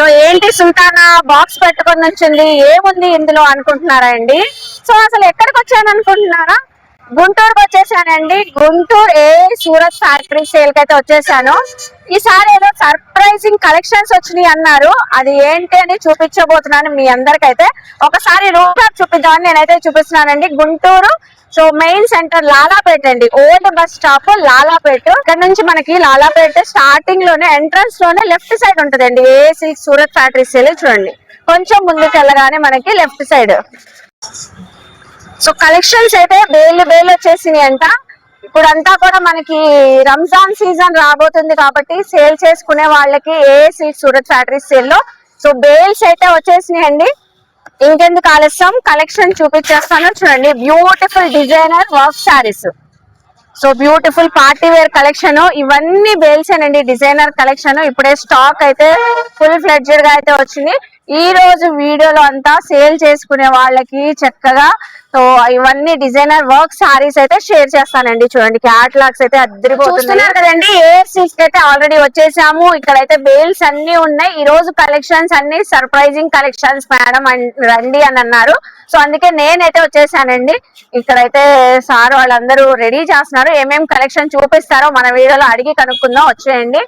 So ఏంటి Sultana? Box పెట్టుకొని వచ్చింది ఏముంది ఇందులో అనుకుంటున్నారా అండి? సో అసలు ఎక్కడికి వచ్చాను అనుకుంటున్నారా గుంటూరుకి వచ్చేసానండి. గుంటూరు ఏ సూరత్ ఫ్యాక్టరీ సేల్కి అయితే వచ్చేసాను. ఈసారి ఏదో సర్ప్రైజింగ్ కలెక్షన్స్ వచ్చినాయి అన్నారు. అది ఏంటి అని చూపించబోతున్నాను మీ అందరికైతే. ఒకసారి రూట్ మ్యాప్ చూపిద్దామని నేనైతే చూపిస్తున్నానండి. Guntur so main centre Lalapet అండి. Old bus stop Lalapet. ఇక్కడ నుంచి మనకి లాలాపేట స్టార్టింగ్లోనే ఎంట్రన్స్లోనే లెఫ్ట్ సైడ్ ఉంటదండి. ఏసీ సూరత్ ఫ్యాక్టరీ సేల్ చూడండి. కొంచెం ముందుకు వెళ్ళగానే మనకి లెఫ్ట్ సైడ్ సో కలెక్షన్స్ అయితే బేలు బేలు వచ్చేసినాయి అంట. ఇప్పుడంతా కూడా మనకి రంజాన్ సీజన్ రాబోతుంది కాబట్టి సేల్ చేసుకునే వాళ్ళకి ఏ సీట్ సూరత్ ఫ్యాక్టరీ సేల్లో సో బేల్స్ అయితే వచ్చేసినాయండి ఇంకెందుకు ఆలస్యం? కలెక్షన్ చూపించేస్తాను. చూడండి beautiful designer work saris. So beautiful party wear collection. ఇవన్నీ బేల్స్ అండి డిజైనర్ కలెక్షన్. ఇప్పుడే స్టాక్ అయితే ఫుల్ ఫ్లెడ్జెడ్గా అయితే వచ్చింది. ఈ రోజు వీడియోలో అంతా సేల్ చేసుకునే వాళ్ళకి చక్కగా సో ఇవన్నీ డిజైనర్ వర్క్ సారీస్ అయితే షేర్ చేస్తానండి. చూడండి క్యాటలాగ్స్ అయితే అద్దరిపోతున్నారు కదండి. ఏసీస్ సిల్క్స్ అయితే ఆల్రెడీ వచ్చేసాము. ఇక్కడైతే బేల్స్ అన్ని ఉన్నాయి. ఈ రోజు కలెక్షన్స్ అన్ని సర్ప్రైజింగ్ కలెక్షన్స్ మేడం రండి అని అన్నారు. సో అందుకే నేనైతే వచ్చేసానండి. ఇక్కడైతే సార్ వాళ్ళందరూ రెడీ చేస్తున్నారు. ఏమేమి కలెక్షన్ చూపిస్తారో మన వీడియోలో అడిగి కనుక్కుందాం. వచ్చేయండి.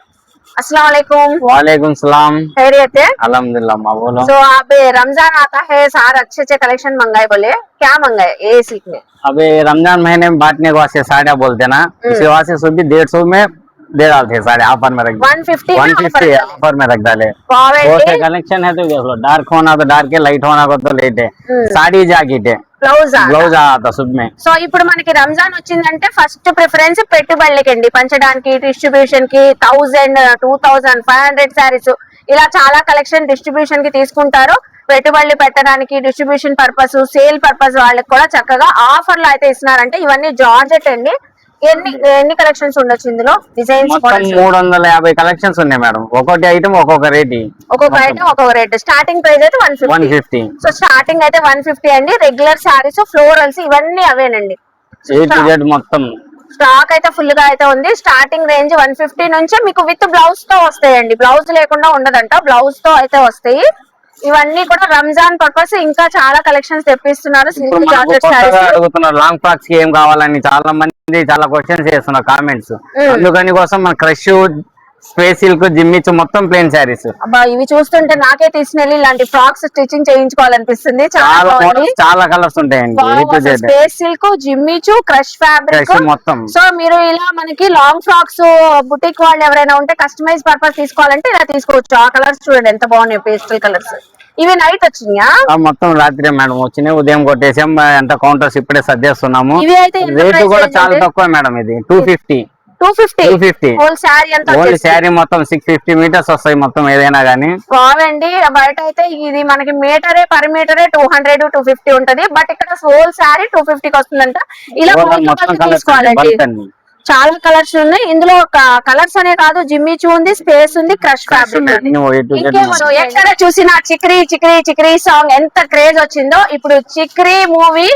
वालेकुम वालेकुम सलाम खैरियत है? अल्हम्दुलिल्लाह बोलो। तो आप रमज़ान आता है सार अच्छे अच्छे कलेक्शन मंगाए बोले। क्या मंगाए? ए सी के अभी रमज़ान महीने में बांटने के वास्ते साड़ियाँ बोलते ना। उसके इसी वास्ते सुबह डेढ़ सौ में दे डालते हैं साढ़े ऑफर में रख one fifty one fifty offer में रख डाले बहुत से कलेक्शन है तो देख लो डार्क होना तो डार्क है लाइट होना को तो लाइट है हम्म। साड़ी जाकेट है ब्लाउज ब्लाउज आया था सुबह में సో ఇప్పుడు మనకి రంజాన్ వచ్చిందంటే ఫస్ట్ ప్రిఫరెన్స్ పెట్టుబడులకండి పంచడానికి డిస్ట్రిబ్యూషన్ కి thousand two thousand five hundred saris ఇలా చాలా కలెక్షన్ డిస్ట్రిబ్యూషన్ కి తీసుకుంటారు పెట్టుబడులు పెట్టడానికి డిస్ట్రిబ్యూషన్ పర్పస్ సేల్ పర్పస్ వాళ్ళకి కూడా చక్కగా ఆఫర్లు అయితే ఇస్తున్నారంటే ఇవన్నీ జార్జెట్ అండి ఎన్ని ఎన్ని కలెక్షన్స్ ఉండొచ్చు ఇందులో? డిజైన్స్ మూడు వందల యాభై కలెక్షన్స్ ఉన్నాయి మేడం. ఒక్కొక్క ఐటమ్ ఒక్కొక్క రేట్ ఒక్కొక్క ఐటమ్ ఒక్కొక్క రేట్ స్టార్టింగ్ ప్రైస్ అయితే one one fifty so starting అయితే వన్ ఫిఫ్టీ అండి. రెగ్యులర్ శారీస్ ఫ్లోరల్స్ ఇవన్నీ అవేనండి. మొత్తం. స్టాక్ అయితే ఫుల్గా అయితే ఉంది. స్టార్టింగ్ రేంజ్ వన్ ఫిఫ్టీ నుంచే మీకు విత్ బ్లౌజ్తో వస్తాయండి. బ్లౌజ్ లేకుండా ఉండదంట. బ్లౌజ్తో అయితే వస్తాయి. ఇవన్నీ కూడా రంజాన్ పర్పస్ ఇంకా చాలా కలెక్షన్స్ తెప్పిస్తున్నారు అడుగుతున్నారు లాంగ్ ఫ్రాక్స్ ఏం కావాలని? చాలా మంది చాలా క్వశ్చన్స్ చేస్తున్నారు కామెంట్స్ అందుకని కోసం మన క్రష్ స్పేస్ సిల్క్ జిమ్మిచ్ మొత్తం ప్లేన్ శారీస్ అబ్బా ఇవి చూస్తుంటే నాకే తీసుకెళ్ళి ఇలాంటి ఫ్రాక్స్ స్టిచ్చింగ్ చేయించుకోవాలనిపిస్తుంది. చాలా చాలా బాగుంది. models, చాలా కలర్స్ ఉంటాయండి. Space silk Jimmy Choo crush fabric. మొత్తం. సో మీరు ఇలా మనకి లాంగ్ ఫ్రాక్స్ బుటిక్ వాళ్ళు ఎవరైనా ఉంటే కస్టమైజ్ పర్పస్ తీసుకోవాలంటే ఇలా తీసుకోవచ్చు. ఆ కలర్స్ చూడండి ఎంత బాగున్నాయి పేస్టల్ కలర్స్ ఇవి నైట్ వచ్చినాయా? మొత్తం రాత్రి మేడం వచ్చినాయి. ఉదయం కొట్టేసాం. ఎంత కౌంటర్స్ ఇప్పుడే సర్దేస్తున్నాము. రేటు కూడా చాలా? తక్కువ మేడం ఇది. Two fifty two fifty two fifty whole sari అంతా ఓన్లీ. శారీ మొత్తం సిక్స్ ఫిఫ్టీ మీటర్స్ వస్తాయి మొత్తం ఏదైనా గానీ. బాగుంది బయట అయితే ఇది మనకి మీటరే పర్ మీటరే టూ హండ్రెడ్ టూ ఫిఫ్టీ ఉంటది. బట్ ఇక్కడ హోల్ శారీ టూ ఫిఫ్టీకి వస్తుందంట. ఇలా మొత్తం తీసుకోవాలండి చాలా కలర్స్ ఉన్నాయి. ఇందులో కలర్స్ అనే కాదు జిమ్మిచూ ఉంది స్పేస్ ఉంది క్రష్ ఫ్యాబ్రిక్ ఎక్కడ చూసినా చిక్రీ చిక్రీ చిక్రీ సాంగ్ ఎంత క్రేజ్ వచ్చిందో. ఇప్పుడు చిక్రీ మూవీ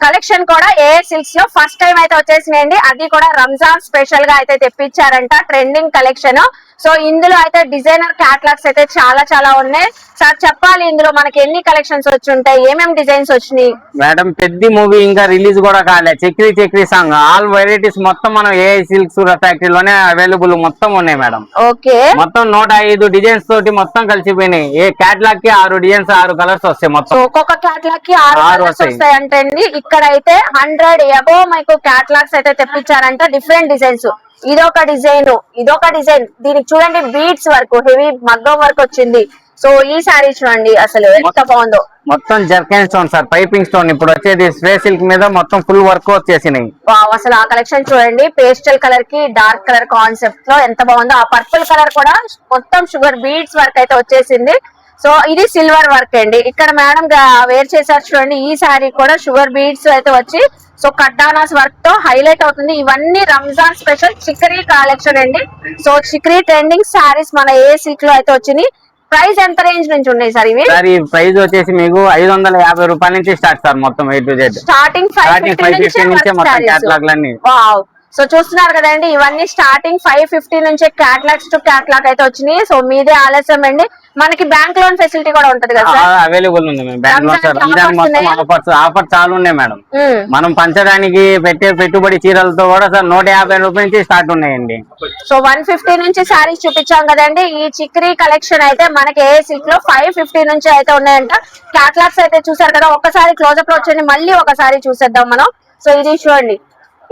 కలెక్షన్ కూడా ఏ సిల్క్స్లో ఫస్ట్ టైం అయితే వచ్చేసినాయండి. అది కూడా రంజాన్ స్పెషల్గా అయితే తెప్పించారంట. Trending collection. సో ఇందులో అయితే డిజైనర్ క్యాటలాగ్స్ అయితే చాలా చాలా ఉన్నాయి. సార్ చెప్పాలి ఇందులో మనకి ఎన్ని కలెక్షన్స్ వచ్చి ఉంటాయి? ఏమేమి డిజైన్స్ వచ్చినాయి? మేడం పెద్ద మూవీ ఇంకా రిలీజ్ కూడా కాలే. Chakri Chakri song. All varieties మొత్తం మనం ఏ సిల్క్ సూరత్ ఫ్యాక్టరీలోనే అవైలబుల్ మొత్తం ఉన్నాయి మేడం. ఓకే. మొత్తం నూట ఐదు డిజైన్స్ తోటి మొత్తం కలిసిపోయినాయి. ఏ క్యాట్లాగ్కి ఆరు డిజైన్స్ ఆరు కలర్స్ వస్తాయి మొత్తం. ఒక్కొక్క క్యాటలాగ్కి ఆరు కలర్స్ వస్తాయి. అంటే ఇక్కడ అయితే హండ్రెడ్ ఎబో మీకు క్యాటలాగ్స్ అయితే తెప్పించారంట డిఫరెంట్ డిజైన్స్ ఇదొక డిజైన్ ఇదొక డిజైన్. దీనికి చూడండి బీడ్స్ వర్క్ హెవీ మగ్గం వర్క్ వచ్చింది. సో ఈ సారీ చూడండి అసలు ఎంత బాగుందో. మొత్తం zircon stone sir piping stone. ఇప్పుడు వచ్చేది స్ప్రే సిల్క్ మీద మొత్తం ఫుల్ వర్క్ వచ్చేసినాయి. అసలు ఆ కలెక్షన్ చూడండి పేస్టల్ కలర్కి డార్క్ కలర్ కాన్సెప్ట్లో ఎంత బాగుందో. ఆ పర్పుల్ కలర్ కూడా మొత్తం షుగర్ బీడ్స్ వర్క్ అయితే వచ్చేసింది. సో ఇది సిల్వర్ వర్క్ అండి. ఇక్కడ మేడం వేర్ చేశారు చూడండి ఈ సారీ కూడా షుగర్ బీడ్స్ అయితే వచ్చి సో కడ్డానాస్ వర్క్తో హైలైట్ అవుతుంది. ఇవన్నీ రంజాన్ స్పెషల్ చికరీ కలెక్షన్ అండి. సో చికరీ ట్రెండింగ్ సారీస్ మన ఏ సిల్క్లో అయితే వచ్చినాయి. ప్రైస్ ఎంత రేంజ్ నుంచి ఉన్నాయి సార్ ఇవి? సార్ ఈ ప్రైస్ వచ్చేసి మీకు ఐదు వందల యాభై రూపాయల నుంచి స్టార్ట్ సార్ మొత్తం A to Z starting five fifty నుంచే మొత్తం క్యాటలాగ్ లన్నీ. సో చూస్తున్నారు కదండి ఇవన్నీ స్టార్టింగ్ ఫైవ్ ఫిఫ్టీ నుంచి క్యాట్లాగ్స్ టు క్యాట్లాగ్ అయితే వచ్చినాయి. సో మీదే ఆలస్యం అండి. మనకి బ్యాంక్ లోన్ ఫెసిలిటీ కూడా ఉంటది కదా అవైలబుల్ ఉంది బ్యాంక్లో రంజాన్కి రంజాన్ offers మొత్తం ఉన్నాయా? ఆఫర్స్ ఆఫర్ చాలా ఉన్నాయి మేడం. ఉమ్. మనం పంచడానికి పెట్టే పెట్టుబడి చీరలతో కూడా సార్ నూట యాభై రూపాయల నుంచి స్టార్ట్ ఉన్నాయండి. సో వన్ ఫిఫ్టీ నుంచి శారీస్ చూపించాం కదండి. ఈ చిక్రీ కలెక్షన్ అయితే మనకి ఏ సిల్క్లో ఫైవ్ ఫిఫ్టీ నుంచి అయితే ఉన్నాయంట. క్యాట్లాగ్స్ అయితే చూసారు కదా ఒక్కసారి క్లోజప్లో వచ్చండి మళ్ళీ ఒకసారి చూసేద్దాం మనం. సో ఇది చూడండి.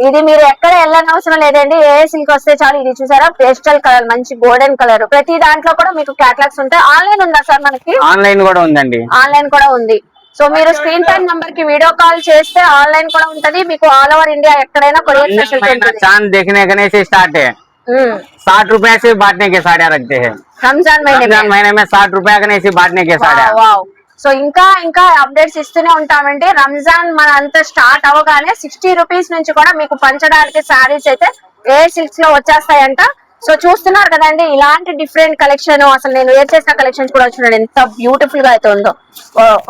ఇది మీరు ఎక్కడ వెళ్ళనవసరం లేదండి. ఏ సిల్క్ వస్తే చాలు ఇది చూసారా? పేస్టల్ కలర్ మంచి గోల్డెన్ కలర్ ప్రతి దాంట్లో కూడా మీకు క్యాటలాగ్స్ ఉంటాయి. ఆన్లైన్ ఉందా సార్ మనకి? ఆన్లైన్ కూడా ఉందండి. ఆన్లైన్ కూడా ఉంది. సో మీరు స్క్రీన్ టైమ్ నంబర్కి వీడియో కాల్ చేస్తే ఆన్లైన్ కూడా ఉంటది. మీకు ఆల్ ఓవర్ ఇండియా ఎక్కడైనా కొరియర్ ఫెసిలిటీ चांद देखने करने से स्टार्ट है साठ रुपए से बांटने के साढ़े रखते हैं रमजान महीने में- साठ के సో ఇంకా ఇంకా అప్డేట్స్ ఇస్తూనే ఉంటామండి. రంజాన్ మన అంత స్టార్ట్ అవగానే సిక్స్టీ రూపీస్ నుంచి కూడా మీకు పంచడానికి సారీస్ అయితే ఏ సిల్క్స్లో వచ్చేస్తాయంట. సో చూస్తున్నారు కదండి ఇలాంటి డిఫరెంట్ కలెక్షన్ అసలు నేను వేర్ చేసిన కలెక్షన్స్ కూడా చూడండి ఎంత బ్యూటిఫుల్గా అయితే ఉందో.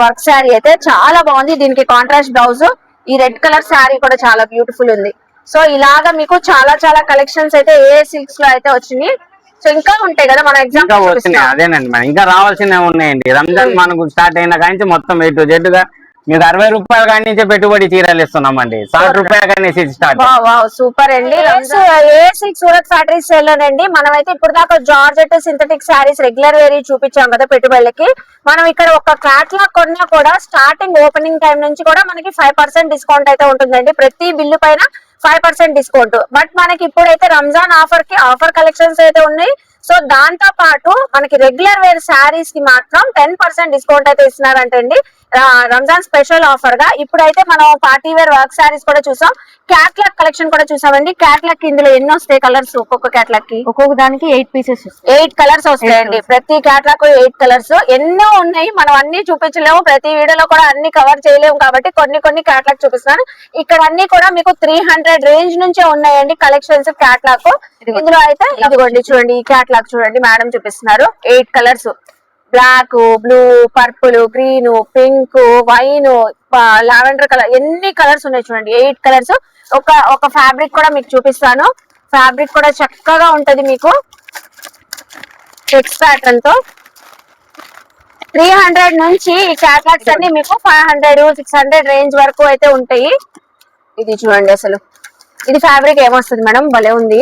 వర్క్ శారీ అయితే చాలా బాగుంది. దీనికి కాంట్రాస్ట్ బ్లౌజ్ ఈ రెడ్ కలర్ శారీ కూడా చాలా బ్యూటిఫుల్ ఉంది. సో ఇలాగా మీకు చాలా చాలా కలెక్షన్స్ అయితే ఏ సిల్క్స్లో అయితే వచ్చినాయి సో ఇంకా ఉంటాయి కదా మన ఎగ్జాంపుల్ వచ్చినాయి. అదేనండి మేడం ఇంకా రావాల్సినవి ఉన్నాయండి? రంజాన్ మనకు స్టార్ట్ అయిన కాడి నుంచి మొత్తం ఏ టు జెడ్గా మీకు అరవై రూపాయల కాడి నుంచి పెట్టుబడి చీరలు ఇస్తున్నామండి. సాठ రూపాయల కాడి నుంచి స్టార్ట్ వావ్ వావ్ సూపర్ అండి. ఏసీ సూరత్ ఫ్యాక్టరీ సేల్ లోనండి మనం అయితే ఇప్పుడు దాకా జార్జెట్ సింథటిక్ శారీస్ రెగ్యులర్ వేరీ చూపించాం కదా పెట్టుబడులకి. మనం ఇక్కడ ఒక క్యాట్లాగ్ కొన్నా కూడా స్టార్టింగ్ ఓపెనింగ్ టైం నుంచి కూడా మనకి ఫైవ్ పర్సెంట్ డిస్కౌంట్ అయితే ఉంటుందండి. ప్రతి బిల్లు పైన ఫైవ్ పర్సెంట్ డిస్కౌంట్ బట్ మనకి ఇప్పుడైతే రంజాన్ ఆఫర్కి ఆఫర్ కలెక్షన్స్ అయితే ఉన్నాయి. సో దాంతో పాటు మనకి రెగ్యులర్ వేర్ శారీస్కి మాత్రం టెన్ పర్సెంట్ డిస్కౌంట్ అయితే ఇస్తున్నారంటండి. రంజాన్ స్పెషల్ ఆఫర్గా. ఇప్పుడైతే మనం పార్టీ వేర్ వర్క్ శారీస్ కూడా చూసాం. క్యాట్లాగ్ కలెక్షన్ కూడా చూసామండి. క్యాట్లాగ్ ఇందులో ఎన్ని వస్తాయి కలర్స్ ఒక్కొక్క క్యాట్లాగ్కి? ఒక్కొక్క దానికి ఎయిట్ పీసెస్ ఎయిట్ కలర్స్ వస్తాయండి. ప్రతి క్యాట్లాగ్ ఎయిట్ కలర్స్ ఎన్నో ఉన్నాయి. మనం అన్ని చూపించలేము. ప్రతి వీడియోలో కూడా అన్ని కవర్ చేయలేము కాబట్టి కొన్ని కొన్ని క్యాట్లాగ్ చూపిస్తున్నాను. ఇక్కడ అన్ని కూడా మీకు త్రీ హండ్రెడ్ రేంజ్ నుంచే ఉన్నాయండి కలెక్షన్స్ క్యాట్లాగ్ ఇందులో అయితే ఇదిగోండి చూడండి. ఈ క్యాట్లాగ్ చూడండి. మేడం చూపిస్తున్నారు. Eight colours black blue purple green pink wine lavender colour ఎన్ని కలర్స్ ఉన్నాయి చూడండి. Eight colours. ఒక ఒక ఫ్యాబ్రిక్ కూడా మీకు చూపిస్తాను. ఫ్యాబ్రిక్ కూడా చక్కగా ఉంటది మీకు. చెక్స్ ప్యాటర్న్తో. త్రీ హండ్రెడ్ నుంచి ఈ క్యాట్లాగ్స్ అన్ని మీకు five hundred six hundred range వరకు అయితే ఉంటాయి. ఇది చూడండి అసలు. ఇది ఫ్యాబ్రిక్ ఏమొస్తుంది మేడం? భలే ఉంది.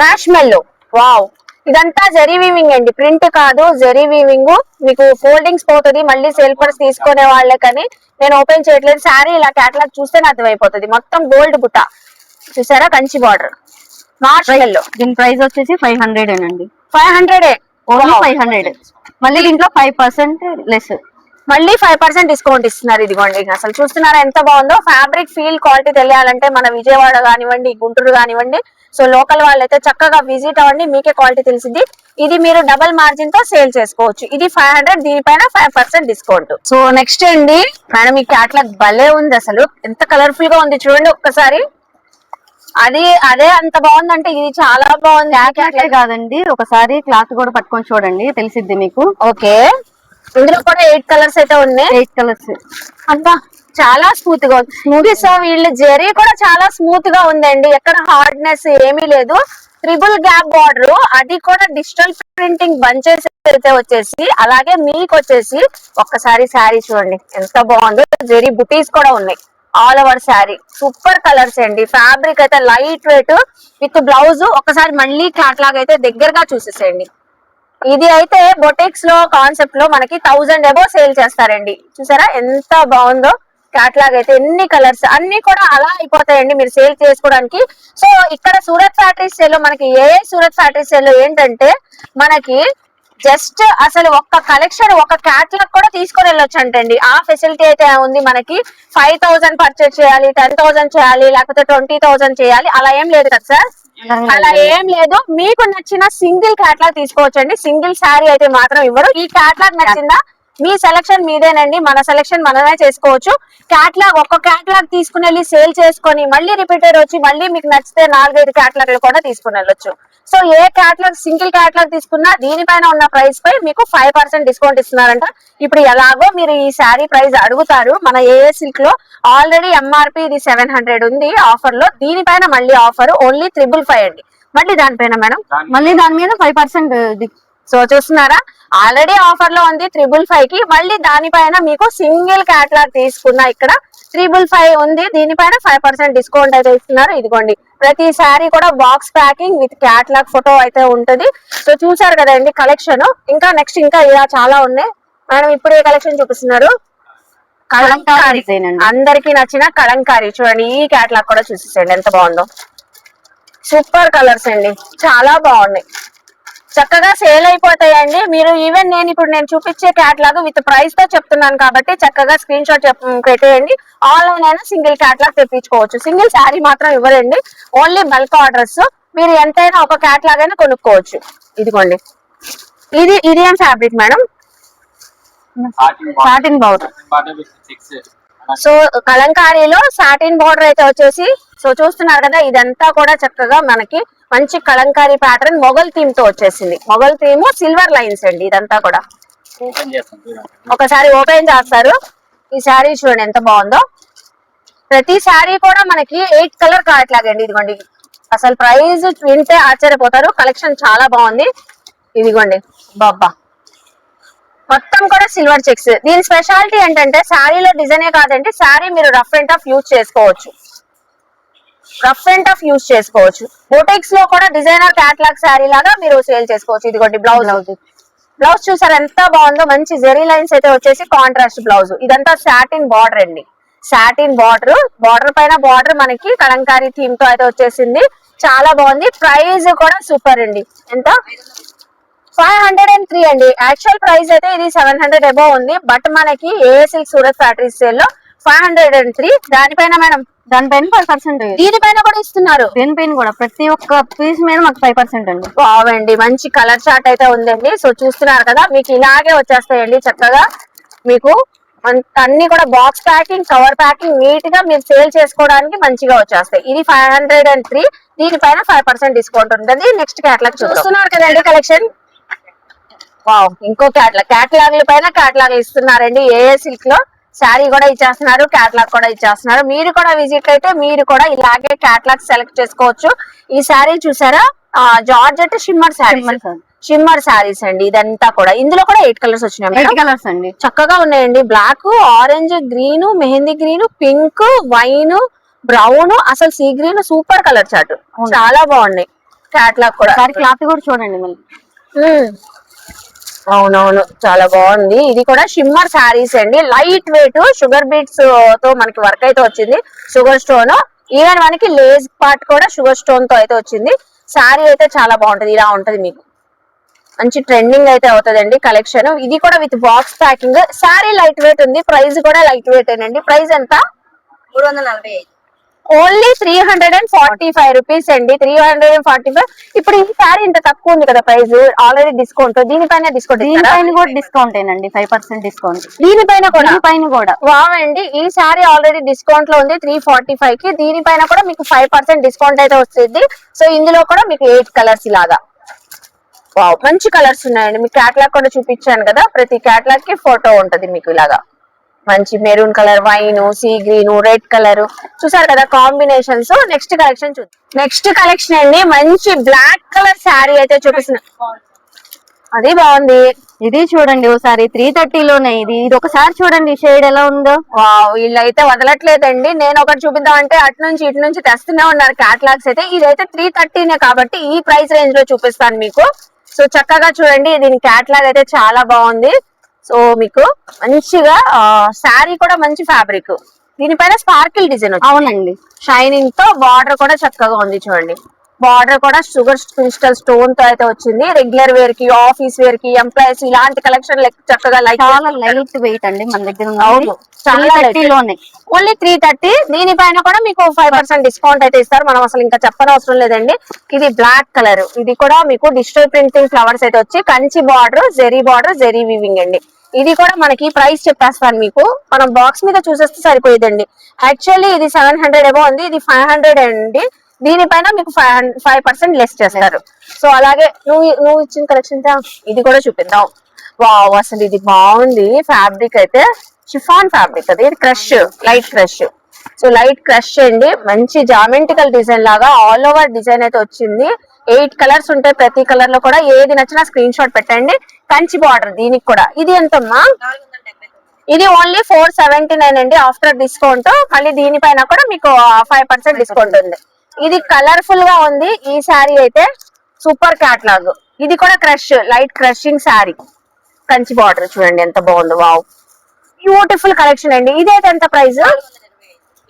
మ్యాష్ మెల్లో వావ్ ఇదంతా జరీ వీవింగ్ అండి. ప్రింట్ కాదు జరీ వీవింగ్ మీకు ఫోల్డింగ్స్ పోతుంది మళ్ళీ సెల్ఫర్స్ తీసుకునే వాళ్ళకని నేను ఓపెన్ చేయట్లేదు. శారీ ఇలా క్యాటలాగ్ చూస్తేనే అర్థమైపోతుంది. మొత్తం గోల్డ్ బుట్ట. చూసారా? కంచి బార్డర్ మార్చ్ మెల్లో దీని ప్రైస్ వచ్చేసి ఫైవ్ హండ్రెడ్ అండి five hundred only five hundred మళ్ళీ దీంట్లో ఫైవ్ పర్సెంట్ లెస్ మళ్ళీ ఫైవ్ పర్సెంట్ డిస్కౌంట్ ఇస్తున్నారు ఇదిగోండి. అసలు చూస్తున్నారా ఎంత బాగుందో? ఫ్యాబ్రిక్ ఫీల్ క్వాలిటీ తెలియాలంటే మన విజయవాడ కానివ్వండి గుంటూరు కానివ్వండి సో లోకల్ వాళ్ళైతే చక్కగా విజిట్ అవ్వండి మీకే క్వాలిటీ తెలిసింది ఇది మీరు డబల్ మార్జిన్తో సేల్ చేసుకోవచ్చు. ఇది ఫైవ్ హండ్రెడ్ దీనిపైన five percent discount so next అండి మేడం ఈ క్యాట్లాగ్ భలే ఉంది అసలు. ఎంత కలర్ఫుల్గా ఉంది చూడండి ఒక్కసారి. అది అదే అంత బాగుందంటే ఇది చాలా బాగుంది. కాదండి ఒకసారి క్లాత్ కూడా పట్టుకొని చూడండి తెలిసిద్ది మీకు. ఓకే. ఇందులో కూడా ఎయిట్ కలర్స్ అయితే ఉన్నాయి. ఎయిట్ కలర్స్ అబ్బా చాలా స్మూత్గా ఉంది. స్మూత్ సో వీళ్ళ జెరీ కూడా చాలా స్మూత్గా ఉందండి. ఎక్కడ హార్డ్నెస్ ఏమీ లేదు. ట్రిపుల్ గ్యాప్ బార్డర్ అది కూడా డిజిటల్ ప్రింటింగ్ బంచెస్ అయితే వచ్చేసి అలాగే మీకు వచ్చేసి ఒక్కసారి శారీ చూడండి. ఎంత బాగుందో. జెరీ బుటీస్ కూడా ఉన్నాయి. All over sari. Super colours అండి. ఫ్యాబ్రిక్ అయితే లైట్ వెయిట్ విత్ బ్లౌజ్ ఒకసారి మళ్ళీ క్యాట్లాగ్ అయితే దగ్గరగా చూసేసేయండి. ఇది అయితే బొటెక్స్లో కాన్సెప్ట్లో మనకి థౌజండ్ అబో సేల్ చేస్తారండి. చూసారా? ఎంత బాగుందో క్యాట్లాగ్ అయితే ఎన్ని కలర్స్ అన్ని కూడా అలా అయిపోతాయండి మీరు సేల్ చేసుకోవడానికి. సో ఇక్కడ సూరత్ ఫ్యాక్టరీ సేల్ మనకి ఏ సూరత్ ఫ్యాక్టరీ సేల్ ఏంటంటే మనకి జస్ట్ అసలు ఒక్క కలెక్షన్ ఒక క్యాట్లాగ్ కూడా తీసుకొని వెళ్ళొచ్చు అంటండి ఆ ఫెసిలిటీ అయితే ఉంది మనకి ఫైవ్ థౌసండ్ పర్చేజ్ చేయాలి టెన్ థౌసండ్ చేయాలి లేకపోతే ట్వంటీ థౌసండ్ చేయాలి అలా ఏం లేదు కదా సార్. అలా ఏం లేదు. మీకు నచ్చిన సింగిల్ క్యాట్లాగ్ తీసుకోవచ్చండి. సింగిల్ శారీ అయితే మాత్రం ఇవ్వరు. ఈ క్యాట్లాగ్ నచ్చిందా? మీ సెలక్షన్ మీదేనండి. మన సెలక్షన్ మనమే చేసుకోవచ్చు. క్యాట్లాగ్ ఒక్క క్యాట్లాగ్ తీసుకుని వెళ్ళి సేల్ చేసుకొని మళ్ళీ రిపీటర్ వచ్చి మళ్ళీ మీకు నచ్చితే నాలుగైదు క్యాట్లాగ్లు కూడా తీసుకుని వెళ్ళొచ్చు. సో ఏ క్యాట్లాగ్ సింగిల్ క్యాట్లాగ్ తీసుకున్నా దీనిపైన ఉన్న ప్రైస్ పై మీకు ఫైవ్ పర్సెంట్ డిస్కౌంట్ ఇస్తున్నారంట. ఇప్పుడు ఎలాగో మీరు ఈ శారీ ప్రైస్ అడుగుతారు. మన ఏఏ సిల్క్లో ఆల్రెడీ ఎంఆర్పి ఇది సెవెన్ హండ్రెడ్ ఉంది ఆఫర్లో. దీనిపైన మళ్ళీ ఆఫర్ ఓన్లీ త్రిబుల్ ఫైవ్ అండి. మళ్ళీ దానిపైన మేడం? మళ్ళీ దాని మీద ఫైవ్ పర్సెంట్ సో చూస్తున్నారా? ఆల్రెడీ ఆఫర్లో ఉంది త్రిబుల్ ఫైవ్కి. మళ్ళీ దానిపైన మీకు సింగిల్ క్యాట్లాగ్ తీసుకున్నా ఇక్కడ త్రిబుల్ ఫైవ్ ఉంది. దీనిపైన ఫైవ్ పర్సెంట్ డిస్కౌంట్ అయితే ఇస్తున్నారు. ఇదిగోండి. ప్రతి సారీ కూడా box packing with catalogue photo అయితే ఉంటది. సో చూసారు కదండి కలెక్షన్ ఇంకా నెక్స్ట్ ఇంకా ఇలా చాలా ఉన్నాయి. మేడం ఇప్పుడు ఏ కలెక్షన్ చూపిస్తున్నారు. కలంకారీ అందరికి నచ్చిన కలంకారీ. చూడండి ఈ క్యాట్లాగ్ కూడా చూసేసండి ఎంత బాగుందో. సూపర్ కలర్స్ అండి. చాలా బాగున్నాయి. చక్కగా సేల్ అయిపోతాయండి. మీరు ఈవెన్ నేను ఇప్పుడు నేను చూపించే క్యాట్లాగ్ విత్ ప్రైస్తో చెప్తున్నాను కాబట్టి చక్కగా స్క్రీన్ షాట్ పెట్టేయండి. ఆన్లైన్ అయినా సింగిల్ క్యాట్లాగ్ తెప్పించుకోవచ్చు. సింగిల్ శారీ మాత్రం ఇవ్వరండి. ఓన్లీ బల్క్ ఆర్డర్స్ మీరు ఎంతైనా ఒక క్యాట్లాగ్ అయినా కొనుక్కోవచ్చు. ఇదిగోండి. ఇది ఇది ఏం fabric madam satin border so కలంకారీలో satin border అయితే వచ్చేసి సో చూస్తున్నారు కదా ఇదంతా కూడా చక్కగా మనకి మంచి కలంకారీ ప్యాటర్న్ మొగల్ థీమ్తో వచ్చేసింది. మొగల్ థీమ్ సిల్వర్ లైన్స్ అండి ఇదంతా కూడా. ఒకసారి ఓపెన్ చేస్తారు. ఈ శారీ చూడండి ఎంత బాగుందో. ప్రతి శారీ కూడా మనకి ఎయిట్ కలర్ కావట్లాగండి ఇదిగోండి. అసలు ప్రైస్ వింటే ఆశ్చర్యపోతారు. కలెక్షన్ చాలా బాగుంది. ఇదిగోండి బాబ్బా. మొత్తం కూడా సిల్వర్ చెక్స్ దీని స్పెషాలిటీ ఏంటంటే శారీలో డిజైనే కాదండి శారీ మీరు రఫ్ అండ్ టఫ్ యూజ్ చేసుకోవచ్చు. రఫ్ అండ్ టఫ్ యూజ్ చేసుకోవచ్చు. బోటెక్స్లో కూడా డిజైనర్ క్యాట్లాగ్ శారీ లాగా మీరు సేల్ చేసుకోవచ్చు. ఇదిగోండి బ్లౌజ్ బ్లౌజ్ చూసారు ఎంత బాగుందో. మంచి జెరీ లైన్స్ అయితే వచ్చేసి కాంట్రాస్ట్ బ్లౌజ్ ఇదంతా సాటిన్ బార్డర్ అండి. సాటిన్ బార్డర్ బార్డర్ పైన బార్డర్ మనకి కలంకారీ థీమ్తో అయితే వచ్చేసింది. చాలా బాగుంది. ప్రైస్ కూడా సూపర్ అండి. ఎంత? ఫైవ్ హండ్రెడ్ అండ్ త్రీ అండి. యాక్చువల్ ప్రైస్ అయితే ఇది సెవెన్ హండ్రెడ్ అబౌవ్ ఉంది. బట్ మనకి ఏఎస్ఎల్ సూరత్ ఫ్యాక్టరీ సేల్లో ఫైవ్ హండ్రెడ్ అండ్ త్రీ దానిపైన మేడం దానిపైన ఫైవ్ పర్సెంట్ దీనిపైన కూడా ఇస్తున్నారు. దేనిపైన కూడా ప్రతి ఒక్క పీస్ మీద మాకు ఫైవ్ పర్సెంట్ అండి. బాగుంది మంచి కలర్ చార్ట్ అయితే ఉందండి. సో చూస్తున్నారు కదా మీకు ఇలాగే వచ్చేస్తాయండి చక్కగా. మీకు అన్- అన్ని కూడా బాక్స్ ప్యాకింగ్ కవర్ ప్యాకింగ్ నీట్గా మీరు సేల్ చేసుకోవడానికి మంచిగా వచ్చేస్తాయి. ఇది ఫైవ్ హండ్రెడ్ అండ్ త్రీ దీనిపైన ఫైవ్ పర్సెంట్ డిస్కౌంట్ ఉంటుంది నెక్స్ట్ క్యాట్లాగ్ చూస్తున్నారు కదండి. కలెక్షన్ వావ్ ఇంకో క్యాట్లాగ్ క్యాట్లాగ్ల పైన క్యాట్లాగ్ ఇస్తున్నారండి. ఏఏ సిల్క్లో. శారీ కూడా ఇచ్చేస్తున్నారు క్యాట్లాగ్ కూడా ఇచ్చేస్తున్నారు. మీరు కూడా విజిట్ అయితే మీరు కూడా ఇలాగే క్యాట్లాగ్ సెలెక్ట్ చేసుకోవచ్చు. ఈ శారీ చూసారా? Georgette shimmer sari. Shimmer saris అండి ఇదంతా కూడా. ఇందులో కూడా ఎయిట్ కలర్స్ వచ్చినాయి ఎయిట్. కలర్స్ అండి. చక్కగా ఉన్నాయండి. Black orange green mehndi green pink wine brown అసలు సీ గ్రీన్ సూపర్ కలర్ అవును. చాలా బాగున్నాయి. క్యాట్లాగ్ కూడా. సారీ క్లాత్ కూడా చూడండి మళ్ళీ. అవునవును చాలా బాగుంది. ఇది కూడా షిమ్మర్ శారీస్ అండి. లైట్ వెయిట్ షుగర్ బీట్స్తో మనకి వర్క్ అయితే వచ్చింది. షుగర్ స్టోన్ ఈవెన్ మనకి లేజ్ పార్ట్ కూడా షుగర్ స్టోన్తో అయితే వచ్చింది. శారీ అయితే చాలా బాగుంటది. ఇలా ఉంటది మీకు. మంచి ట్రెండింగ్ అయితే అవుతుందండి కలెక్షన్ ఇది కూడా with box packing sari light weight ఉంది. ప్రైస్ కూడా లైట్ వెయిట్ అండి ప్రైస్ ఎంత? మూడు వందల నలభై ఐదు. Only three hundred and forty five rupees అండి. Three hundred and forty five. ఇప్పుడు ఈ శారీ ఇంత తక్కువ ఉంది కదా ప్రైస్. ఆల్రెడీ డిస్కౌంట్ దీనిపైన డిస్కౌంట్ దీనిపైన కూడా డిస్కౌంట్ ఏనండి. ఫైవ్ పర్సెంట్ డిస్కౌంట్ దీనిపైన కూడా? దీనిపైన కూడా. వావండి. ఈ సారీ ఆల్రెడీ డిస్కౌంట్లో ఉంది త్రీ ఫార్టీ ఫైవ్కి. దీనిపైన కూడా మీకు ఫైవ్ పర్సెంట్ డిస్కౌంట్ అయితే వస్తుంది. సో ఇందులో కూడా మీకు ఎయిట్ కలర్స్ ఇలాగా. వావ్ మంచి కలర్స్ ఉన్నాయండి. మీకు క్యాట్లాగ్ కూడా చూపించాను కదా. ప్రతి క్యాట్లాగ్కి ఫోటో ఉంటది మీకు ఇలాగా. మంచి maroon colour wine sea green red colour. చూసారు కదా కాంబినేషన్స్? నెక్స్ట్ కలెక్షన్ చూ నెక్స్ట్ కలెక్షన్ అండి మంచి బ్లాక్ కలర్ శారీ అయితే చూపిస్తున్నా. అది బాగుంది. ఇది చూడండి ఒకసారి త్రీ థర్టీలోనే ఇది. ఇది ఒకసారి చూడండి షేడ్ ఎలా ఉందో. వావ్ వీళ్ళైతే వదలట్లేదండి. నేను ఒకటి చూపిద్దాం అంటే అటు నుంచి ఇటు నుంచి తెస్తూనే ఉన్నారు క్యాటలాగ్స్ అయితే. ఇదైతే త్రీ థర్టీనే కాబట్టి ఈ ప్రైస్ రేంజ్లో చూపిస్తాను మీకు. సో చక్కగా చూడండి దీని క్యాటలాగ్ అయితే చాలా బాగుంది. సో మీకు మంచిగా శారీ కూడా మంచి ఫ్యాబ్రిక్ దీనిపైన స్పార్కిల్ డిజైన్ అవునండి. షైనింగ్తో బార్డర్ కూడా చక్కగా ఉంది చూడండి. బార్డర్ కూడా షుగర్ క్రిస్టల్ స్టోన్తో అయితే వచ్చింది. రెగ్యులర్ వేర్కి ఆఫీస్ వేర్కి ఎంప్లాయీస్ ఇలాంటి కలెక్షన్ చక్కగా లైక్ చాలా లైట్ వెయిట్ అండి మన దగ్గర అవును. ఓన్లీ త్రీ థర్టీ దీనిపైన కూడా మీకు ఫైవ్ పర్సెంట్ డిస్కౌంట్ అయితే ఇస్తారు. మనం అసలు ఇంకా చెప్పనవసరం లేదండి. ఇది బ్లాక్ కలర్ ఇది కూడా మీకు డిజిటల్ ప్రింటింగ్ ఫ్లవర్స్ అయితే వచ్చి Kanchi border zari border zari weaving అండి. ఇది కూడా మనకి ప్రైస్ చెప్పేస్తాను మీకు. మనం బాక్స్ మీద చూసేస్తే సరిపోయేదండి. యాక్చువల్లీ ఇది సెవెన్ హండ్రెడ్ ఏమో ఉంది. ఇది ఫైవ్ హండ్రెడ్ అండి. దీనిపైన మీకు ఫైవ్ ఫైవ్ పర్సెంట్ లెస్ చేస్తారు. సో అలాగే నువ్వు నువ్వు ఇచ్చిన కలెక్షన్ ఇది కూడా చూపిద్దాం. వావ్ అసలు ఇది బాగుంది. ఫ్యాబ్రిక్ అయితే షిఫాన్ ఫ్యాబ్రిక్ అది. ఇది crush light crush so light crush అండి. మంచి జామెంటికల్ డిజైన్ లాగా ఆల్ ఓవర్ డిజైన్ అయితే వచ్చింది. ఎయిట్ కలర్స్ ఉంటాయి ప్రతి కలర్లో కూడా ఏది నచ్చినా స్క్రీన్ షాట్ పెట్టండి. కంచి బార్డర్ దీనికి కూడా. ఇది ఎంతమ్మా? ఇది ఓన్లీ ఫోర్ సెవెంటీ నైన్ అండి. ఆఫ్టర్ డిస్కౌంట్ మళ్ళీ దీనిపైన కూడా మీకు ఫైవ్ పర్సెంట్ డిస్కౌంట్ ఉంది. ఇది కలర్ఫుల్గా ఉంది. ఈ శారీ అయితే సూపర్ క్యాట్లాగ్ ఇది కూడా crush light crushing sari. Kanchi border చూడండి ఎంత బాగుందో. వావ్ బ్యూటిఫుల్ కలెక్షన్ అండి. ఇదైతే ఎంత ప్రైస్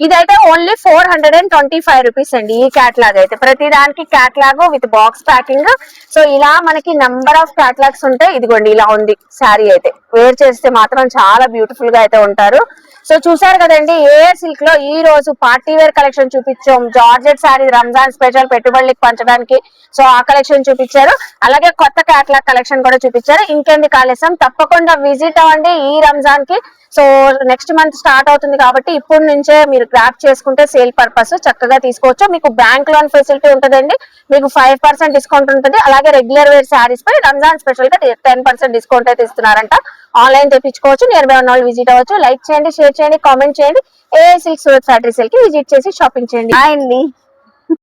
ఇదైతే only four hundred and twenty five rupees అండి ఈ క్యాట్లాగ్ అయితే. ప్రతి దానికి catalogue with box packing so ఇలా మనకి నంబర్ ఆఫ్ క్యాట్లాగ్స్ ఉంటాయి ఇదిగోండి ఇలా ఉంది శారీ అయితే. వేర్ చేస్తే మాత్రం చాలా బ్యూటిఫుల్గా అయితే ఉంటారు. సో చూసారు కదండి ఏ సిల్క్లో ఈ రోజు పార్టీ వేర్ కలెక్షన్ చూపించాం. జార్జెట్ శారీ రంజాన్ స్పెషల్ పెట్టుబడికి పంచడానికి. సో ఆ కలెక్షన్ చూపించారు. అలాగే కొత్త క్యాట్లాగ్ కలెక్షన్ కూడా చూపించారు. ఇంకేంది కాలేశం తప్పకుండా విజిట్ అవ్వండి ఈ రంజాన్కి సో నెక్స్ట్ మంత్ స్టార్ట్ అవుతుంది కాబట్టి ఇప్పటి నుంచే మీరు గ్రాప్ చేసుకుంటే సేల్ పర్పస్ చక్కగా తీసుకోవచ్చు. మీకు బ్యాంక్ లోన్ ఫెసిలిటీ ఉంటుందండి. మీకు ఫైవ్ పర్సెంట్ డిస్కౌంట్ ఉంటుంది. అలాగే రెగ్యులర్ వేర్ శారీస్ పై రంజాన్ స్పెషల్గా టెన్ పర్సెంట్ డిస్కౌంట్ అయితే ఇస్తున్నారంట. ఆన్లైన్ తెప్పించుకోవచ్చు నియర్ బై ఉన్న విజిట్ అవ్వచ్చు. లైక్ చేయండి షేర్ చేయండి కామెంట్ చేయండి. ఏ సిల్క్ సూరత్ ఫ్యాక్టరీ సెల్కి విజిట్ చేసి షాపింగ్ చేయండి. అండి.